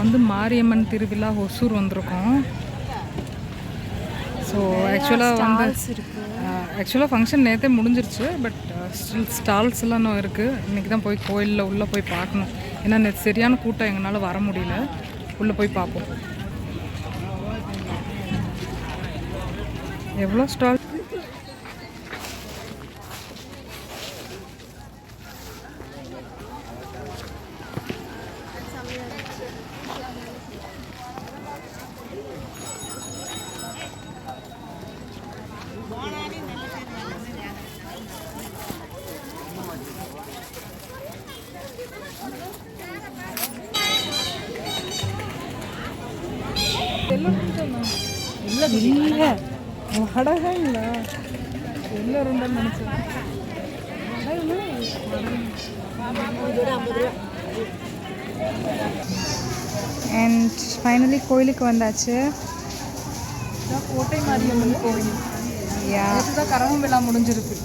வந்து மாரியம்மன் திருவிழா ஒசூர் வந்திருக்கோம். ஸோ ஆக்சுவலாக வந்து ஆக்சுவலாக ஃபங்க்ஷன் நேற்றே முடிஞ்சிருச்சு பட் ஸ்டில் ஸ்டால்ஸ் எல்லாம் இன்னும் இருக்குது இன்றைக்கி தான் போய் கோயிலில் உள்ளே போய் பார்க்கணும். ஏன்னா நேற்று சரியான கூட்டம் எங்களால் வர முடியல. உள்ளே போய் பார்ப்போம். எவ்வளோ ஸ்டால் இல்லை. வடகங்களா எல்லாரும் நினச்சேன் அண்ட் ஃபைனலி கோயிலுக்கு வந்தாச்சு. கோட்டை மாரியம்மன் கோவில். யா கரவம் விழா முடிஞ்சிருக்கு.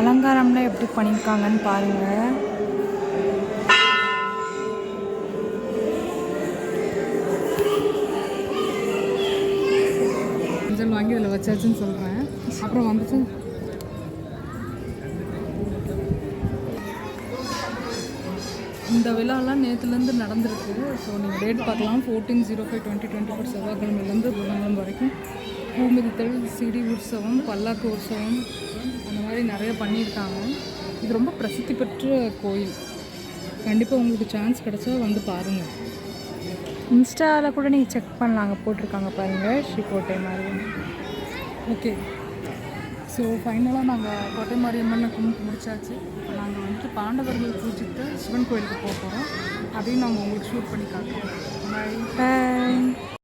அலங்காரம்லாம் எப்படி பண்ணியிருக்காங்கன்னு பாருங்கள் மஞ்சள் வாங்கி இதில் வச்சாச்சுன்னு சொல்கிறேன். அப்புறம் வந்துட்டு இந்த விழாலாம் நேற்றுலேருந்து நடந்திருக்கு. ஸோ நீங்கள் டேட் பார்க்கலாம். Fourteen zero five twenty twenty four செவ்வாய்க்கிழமைலேருந்து புதன்கிழமை வரைக்கும். பூமிதித்தல் சிடி உற்சவம் பல்லாக்கு உற்சவம் அந்த மாதிரி நிறைய பண்ணியிருக்காங்க. இது ரொம்ப பிரசித்தி பெற்ற கோயில். கண்டிப்பாக உங்களுக்கு சான்ஸ் கிடைச்சா வந்து பாருங்கள் இன்ஸ்டாவில் கூட நீங்கள் செக் பண்ணலாம். அங்கே போட்டிருக்காங்க பாருங்கள் ஸ்ரீகோட்டை மாதிரி ஓகே ஸோ ஃபைனலாக நாங்கள் கோட்டை மாரியம்மனை கும்பிட்டு முடிச்சாச்சு. இப்போ நாங்கள் வந்துட்டு பாண்டவர்கள் பூஜித்த சிவன் கோயிலுக்கு போக போகிறோம் அதையும் நாங்கள் உங்களுக்கு ஷூட் பண்ணி காட்டுறோம். பாய் பாய்